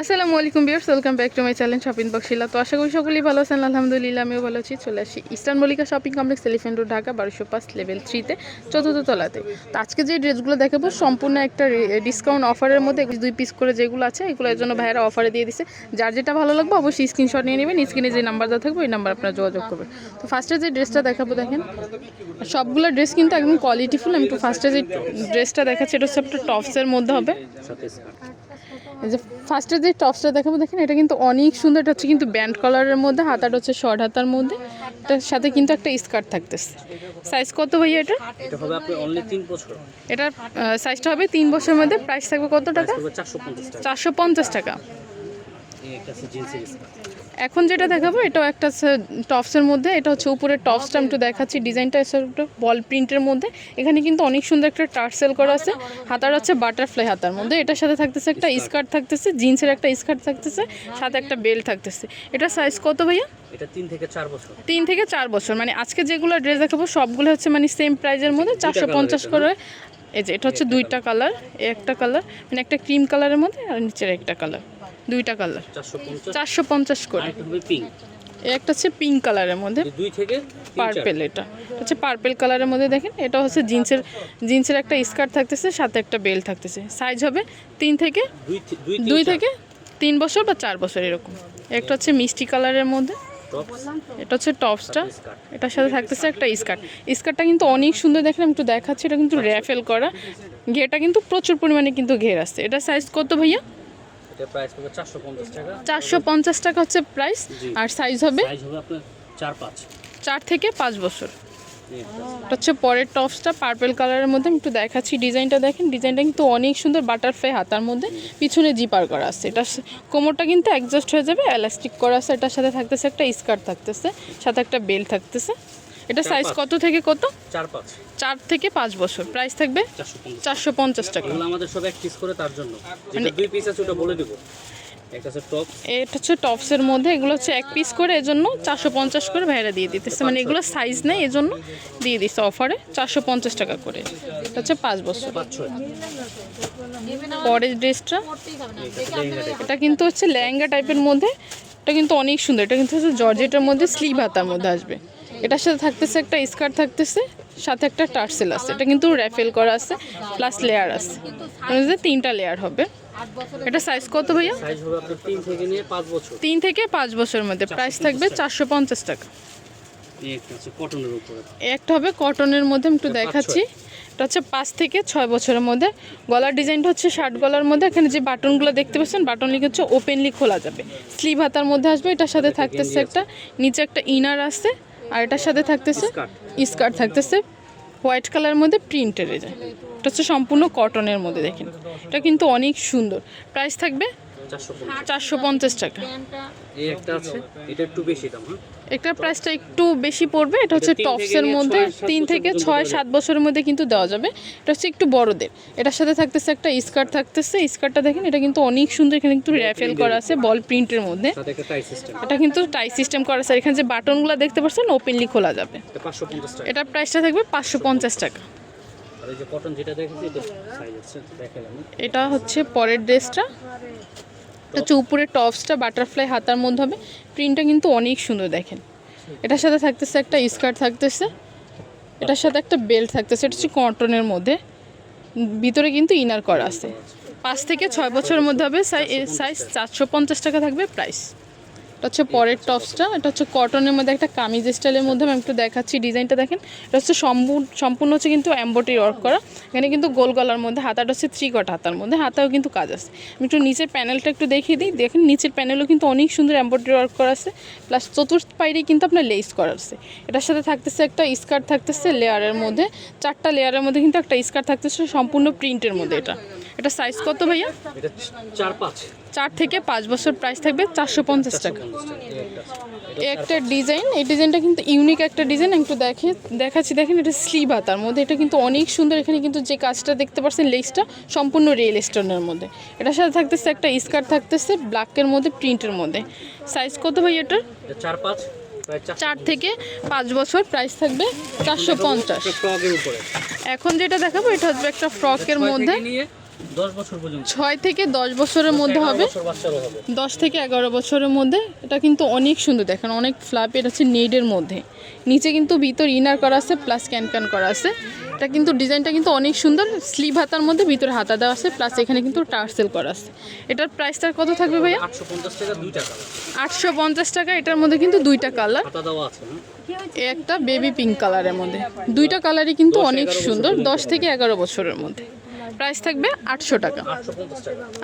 আসসালামু আলাইকুম viewers welcome back to my channel shopping বক্সিলা তো আশা করি সকলেই ভালো আছেন, আলহামদুলিল্লাহ আমিও ভালো আছি। চলে আসি Eastern Mallika Shopping Complex Elephant Road, Dhaka, বারোশো পাঁচ, লেভেল থ্রিতে, চতুর্থ তলাতে। তো আজকে যে ড্রেসগুলো দেখাবো, সম্পূর্ণ একটা ডিসকাউন্ট অফারের মধ্যে দুই পিস করে যেগুলো আছে, এগুলো এর জন্য ভাইয়েরা অফারে দিয়ে দিছে। যার যেটা ভালো লাগবে অবশ্যই স্ক্রিনশট নিয়ে নেবেন স্ক্রিনে যে নাম্বার দেওয়া থাকবে, ওই নাম্বার আপনারা যোগাযোগ করবেন। তো ফার্স্টে যে ড্রেসটা দেখাবো, দেখেন। সবগুলো ড্রেস কিন্তু একদম কোয়ালিটিফুল আমি একটু ফার্স্টে যে ড্রেসটা দেখাচ্ছি, এটা হচ্ছে একটা টপসের মধ্যে হবে। যে ফার্স্টে যে টপসটা দেখাবো দেখেন এটা কিন্তু অনেক সুন্দর এটা হচ্ছে কিন্তু ব্যান্ড কালারের মধ্যে হাতাটা হচ্ছে শর্ট হাতার মধ্যে এটার সাথে কিন্তু একটা স্কার্ট থাকতেছে। সাইজ কত ভাইয়া এটা? এটার সাইজটা হবে তিন বছরের মধ্যে প্রাইস থাকবে কত টাকা। চারশো পঞ্চাশ টাকা। এখন যেটা দেখাবো এটাও একটা টপসের মধ্যে এটা হচ্ছে উপরের টপসটা আমি একটু দেখাচ্ছি ডিজাইনটা এসে একটা বল প্রিন্টের মধ্যে। এখানে কিন্তু অনেক সুন্দর একটা টার্সেল করা আছে হাতার হচ্ছে বাটারফ্লাই হাতার মধ্যে এটার সাথে থাকতেছে একটা স্কার্ট থাকতেছে জিন্সের একটা স্কার্ট থাকতেছে সাথে একটা বেল্ট থাকতেছে। এটা সাইজ কত ভাইয়া? এটা তিন থেকে চার বছর। তিন থেকে চার বছর মানে আজকে যেগুলো ড্রেস দেখাবো সবগুলো হচ্ছে মানে সেম প্রাইজের মধ্যে চারশো পঞ্চাশ করে। এই যে এটা হচ্ছে দুইটা কালার একটা কালার মানে একটা ক্রিম কালারের মধ্যে আর নিচের একটা কালার দুইটা কালার। চারশো পঞ্চাশ? করে। একটা পিঙ্ক এই একটা হচ্ছে পিঙ্ক কালারের মধ্যে। দুই থেকে পার্পেল এটা। হচ্ছে পার্পেল কালারের মধ্যে দেখেন এটা হচ্ছে জিন্সের জিন্সের একটা স্কার্ট থাকতেছে সাথে একটা বেল থাকতেছে। সাইজ হবে তিন থেকে দুই। থেকে তিন বছর বা চার বছর এরকম। একটা হচ্ছে মিষ্টি কালারের মধ্যে। এটা হচ্ছে টপসটা এটার সাথে থাকতেছে একটা স্কার্ট স্কার্টটা কিন্তু অনেক সুন্দর দেখেন আমি একটু দেখাচ্ছি এটা কিন্তু র্যাফেল করা। ঘেরটা কিন্তু প্রচুর পরিমাণে কিন্তু ঘের আসছে এটা সাইজ কত ভাইয়া? এটা প্রাইস হবে চারশো পঞ্চাশ টাকা। চারশো পঞ্চাশ টাকা হচ্ছে প্রাইস আর সাইজ হবে? সাইজ হবে আপনার চার পাঁচ। চার থেকে পাঁচ বছর। এই এটা হচ্ছে পরের টপসটা পার্পল কালারের মধ্যে। আমি একটু দেখাচ্ছি ডিজাইনটা দেখেন। ডিজাইনটা কিন্তু অনেক সুন্দর বাটারফ্লাই হাতার মধ্যে। পিছনে জিপার করা আছে। এটা কোমরটা কিন্তু অ্যাডজাস্ট হয়ে যাবে এলাস্টিক করা আছে। এটার সাথে থাকতেছে একটা স্কার্ট থাকতেছে সাথে একটা বেল্ট থাকতেছে। এটা সাইজ কত থেকে কত? চার পাঁচ। চার থেকে পাঁচ বছর। প্রাইস থাকবে চারশো পঞ্চাশ। টাকা। আমাদের সব এক পিস করে তার জন্য। মানে দুই পিস আছে ওটা বলে দেবো। এটা হচ্ছে টপসের মধ্যে এগুলো হচ্ছে এক পিস করে এজন্য চারশো পঞ্চাশ করে ভাইরা দিয়ে দিতেছে। মানে এগুলো সাইজ নেই এজন্য দিয়ে দিচ্ছে অফারে চারশো পঞ্চাশ টাকা করে। এটা হচ্ছে পাঁচ বছর। পরের ড্রেসটা এটা কিন্তু হচ্ছে লেহেঙ্গা টাইপের মধ্যে এটা কিন্তু অনেক সুন্দর। এটা কিন্তু হচ্ছে জর্জেটের মধ্যে স্লিভ হাতার মধ্যে আসবে। এটার সাথে থাকতেছে একটা স্কার্ট থাকতেছে সাথে একটা টার্সেল আছে। এটা কিন্তু র্যাফেল করা আছে প্লাস লেয়ার আছে। মানে তিনটা লেয়ার হবে। এটা সাইজ কত ভাইয়া? তিন থেকে পাঁচ বছরের মধ্যে। প্রাইস থাকবে চারশো পঞ্চাশ টাকা। একটা হবে কটনের মধ্যে একটু দেখাচ্ছি। এটা হচ্ছে পাঁচ থেকে ছয় বছরের মধ্যে। গলার ডিজাইনটা হচ্ছে শার্ট গলার মধ্যে। এখানে যে বাটনগুলো দেখতে পাচ্ছেন বাটন লিখে হচ্ছে ওপেনলি খোলা যাবে। স্লিভ হাতার মধ্যে আসবে। এটার সাথে থাকতেছে একটা নিচে একটা ইনার আছে। আর এটার সাথে থাকতেছে স্কার্ট। থাকতেছে। হোয়াইট কালারের মধ্যে প্রিন্টের এটা হচ্ছে সম্পূর্ণ কটনের মধ্যে দেখেন। এটা কিন্তু অনেক সুন্দর। প্রাইস থাকবে চারশো পঞ্চাশ। টাকা। এই একটা আছে এটা একটু বেশি দাম হ্যাঁ? প্রাইসটা একটু বেশি পড়বে এটা হচ্ছে টপসের মধ্যে তিন থেকে ছয় সাত বছরের মধ্যে কিন্তু দেওয়া যাবে। এটা হচ্ছে একটু বড়দের। এটার সাথে থাকতেছে একটা স্কার্ট থাকতেছে। স্কার্টটা দেখেন এটা কিন্তু অনেক সুন্দর এখানে কিন্তু র্যাফেল করা আছে বল প্রিন্টের মধ্যে। এটা কিন্তু টাই সিস্টেম করা আছে। এখানে যে বাটনগুলো দেখতে পাচ্ছেন ওপেনলি খোলা যাবে। এটা প্রাইসটা থাকবে পাঁচশো পঞ্চাশ টাকা। এটা হচ্ছে পরের ড্রেসটা এটা হচ্ছে উপরে টপসটা বাটারফ্লাই হাতার মধ্যে হবে। প্রিন্টটা কিন্তু অনেক সুন্দর দেখেন। এটার সাথে থাকতেছে একটা স্কার্ট থাকতেছে। এটার সাথে একটা বেল্ট থাকতেছে। এটা হচ্ছে কটনের মধ্যে। ভিতরে কিন্তু ইনার করা আছে। পাঁচ থেকে ছয় বছরের মধ্যে হবে। সাইজ চারশো পঞ্চাশ টাকা থাকবে প্রাইস। এটা হচ্ছে পরের টপসটা, এটা হচ্ছে কটনের মধ্যে একটা কামিজ স্টাইলের মধ্যে আমি একটু দেখাচ্ছি ডিজাইনটা দেখেন। এটা হচ্ছে সম্পূর্ণ হচ্ছে কিন্তু এম্বয়ডারি ওয়ার্ক করা। এখানে কিন্তু গোল গলার মধ্যে হাতাটা হচ্ছে থ্রি কট হাতার মধ্যে, হাতাও কিন্তু কাজ আছে। আমি একটু নিচের প্যানেলটা একটু দেখিয়ে দিই। দেখেন নিচের প্যানেলও কিন্তু অনেক সুন্দর এম্বয়ডারি ওয়ার্ক করা আছে। প্লাস চতুর্থ পাইরেই কিন্তু আপনার লেস করা আছে। এটার সাথে থাকতেছে একটা স্কার্ট থাকতেছে লেয়ারের মধ্যে। চারটা লেয়ারের মধ্যে কিন্তু একটা স্কার্ট থাকতেছে সম্পূর্ণ প্রিন্টের মধ্যে এটা। এটা সাইজ কত ভাইয়া? চার পাঁচ। চার থেকে পাঁচ বছর প্রাইস থাকবে চারশো পঞ্চাশ টাকা। একটা ডিজাইন এই ডিজাইনটা কিন্তু ইউনিক একটা ডিজাইন একটু দেখে দেখাচ্ছি দেখেন এটা স্লিভ হাতার মধ্যে এটা কিন্তু অনেক সুন্দর এখানে কিন্তু যে কাজটা দেখতে পাচ্ছেন লেসটা সম্পূর্ণ রিয়েল স্টোনের মধ্যে। এটার সাথে থাকতেছে একটা স্কার্ট থাকতেছে ব্ল্যাকের মধ্যে প্রিন্টের মধ্যে। সাইজ কত ভাই এটার? এটা চার পাঁচ চার থেকে পাঁচ বছর প্রাইস থাকবে চারশো পঞ্চাশ। এখন যেটা দেখাবো এটা হচ্ছে একটা ফ্রকের মধ্যে ছয় থেকে দশ বছরের মধ্যে হবে। দশ থেকে এগারো বছরের মধ্যে। এটা কিন্তু অনেক সুন্দর দেখেন অনেক ফ্লাপ এটা হচ্ছে নেডের মধ্যে। নিচে কিন্তু ভিতর ইনার করা আছে প্লাস ক্যান ক্যান করা আছে। এটা কিন্তু ডিজাইনটা কিন্তু অনেক সুন্দর। স্লিভ হাতার মধ্যে ভিতরে হাতা দেওয়া আছে প্লাস এখানে কিন্তু টার্সেল করা আছে। এটার প্রাইসটা কত থাকবে ভাইয়া? আটশো পঞ্চাশ টাকা এটার মধ্যে কিন্তু দুইটা কালার হ্যাঁ? একটা বেবি পিঙ্ক কালারের মধ্যে। দুইটা কালারই কিন্তু অনেক সুন্দর দশ থেকে এগারো বছরের মধ্যে। প্রাইস থাকবে আটশো টাকা।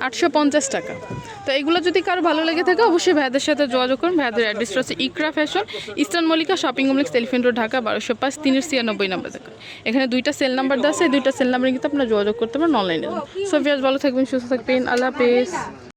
আটশো পঞ্চাশ টাকা। তো এগুলো যদি কারও ভালো লেগে থাকে, অবশ্যই ভাইদের সাথে যোগাযোগ করুন। ভাইদের অ্যাড্রেসটা হচ্ছে Iqra Fashion, Eastern Mallika Shopping Complex Elephant Road, Dhaka, বারোশো পাঁচ, তিনের ছিয়ানব্বই নম্বর থাকে। এখানে দুইটা সেল নাম্বার দেওয়া আছে দুইটা সেল নাম্বারে কিন্তু আপনারা যোগাযোগ করতে পারেন অনলাইনে। সো ভিয়াস ভালো থাকবেন, সুস্থ থাকবেন। আল্লাহ হাফেজ।